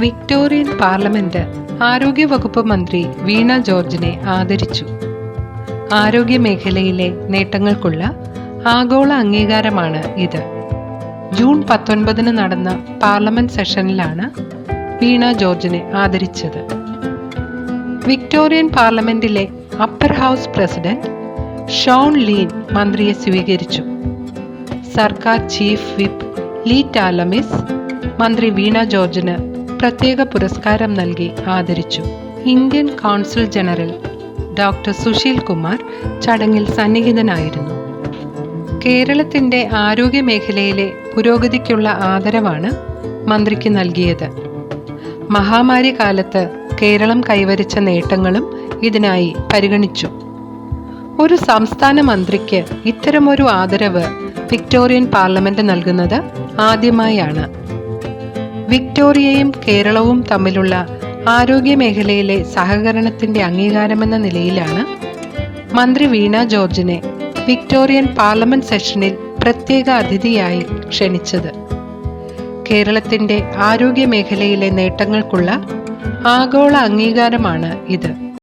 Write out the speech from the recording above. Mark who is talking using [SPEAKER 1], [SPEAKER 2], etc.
[SPEAKER 1] Victorian parliament ആരോഗ്യവകുപ്പ് മന്ത്രി വീണ ജോർജിനെ ആദരിച്ചു. ആരോഗ്യ മേഖലയിലെ നേട്ടങ്ങൾക്കുള്ള ആഗോള അംഗീകാരമാണ് ഇത്. ജൂൺ പത്തൊൻപതിന് നടന്ന പാർലമെന്റ് സെഷനിലാണ് വീണ ജോർജിനെ ആദരിച്ചത്. വിക്ടോറിയൻ പാർലമെന്റിലെ upper house president Shaun Leane മന്ത്രിയെ സ്വീകരിച്ചു. സർക്കാർ ചീഫ് വിപ്പ് ലീ ടാലമിസ് മന്ത്രി വീണ ജോർജിന് പ്രത്യേക പുരസ്കാരം നൽകി ആദരിച്ചു. Indian consul general doctor Sushil Kumar ചടങ്ങിൽ സന്നിഹിതനായിരുന്നു. കേരളത്തിന്റെ ആരോഗ്യ മേഖലയിലെ പുരോഗതിക്കുള്ള ആദരവാണ് മന്ത്രിക്ക് നൽകിയത്. മഹാമാരി കാലത്ത് കേരളം കൈവരിച്ച നേട്ടങ്ങളും ഇതിനായി പരിഗണിച്ചു. ഒരു സംസ്ഥാന മന്ത്രിക്ക് ഇത്തരമൊരു ആദരവ് വിക്ടോറിയൻ പാർലമെന്റ് നൽകുന്നത് ആദ്യമായാണ്. വിക്ടോറിയയും കേരളവും തമ്മിലുള്ള ആരോഗ്യ മേഖലയിലെ സഹകരണത്തിന്റെ അംഗീകാരമെന്ന നിലയിലാണ് മന്ത്രി വീണ ജോർജിനെ വിക്ടോറിയൻ പാർലമെന്റ് സെഷനിൽ പ്രത്യേക അതിഥിയായി ക്ഷണിച്ചത്. കേരളത്തിന്റെ ആരോഗ്യ മേഖലയിലെ നേട്ടങ്ങൾക്കുള്ള ആഗോള അംഗീകാരമാണ് ഇത്.